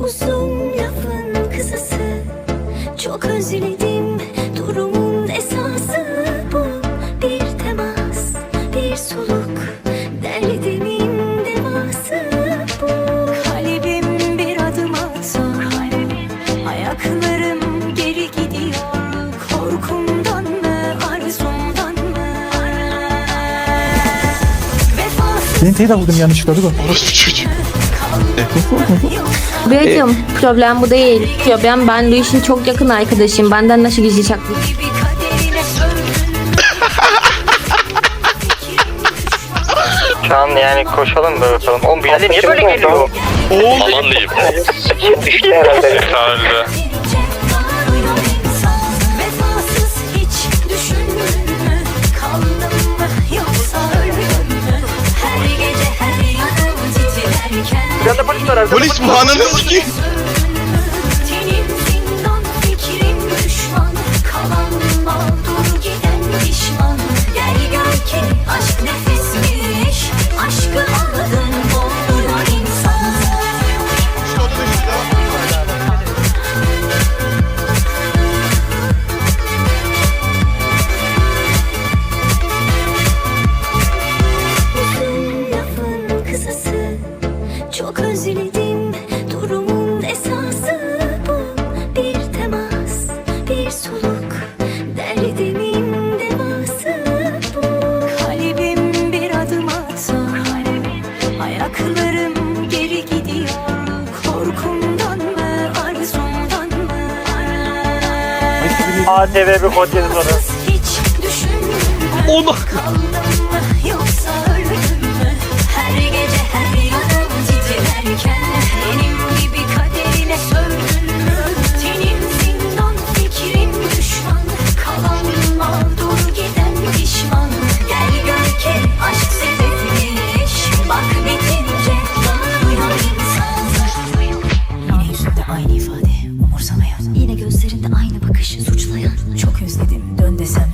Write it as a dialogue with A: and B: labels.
A: Uzun lafın kısası. Çok özledim durumun esası bu. Bir temas, bir soluk. Derdimin devası bu. Kalbim bir adım atsa Ayaklarım geri gidiyor. Korkumdan mı, arzumdan mı?
B: Senin teyze vurdum yanlışlıkla dur bak.
C: Orospu çocuğu.
D: Bırakın problem bu değil. Problem ben bu işin çok yakın arkadaşım. Benden nasıl gizli saklı?
E: Şu an yani koşalım da bakalım. Oğlum bir niye böyle geliyor?
C: Oğlum. Aman diyeyim.
E: Herhalde. Yanında polis var arkada.
C: Polis bu ananı sikeyim.
E: ATV bir kod yedi sonra.
A: Çok özledim
C: dön
A: desem.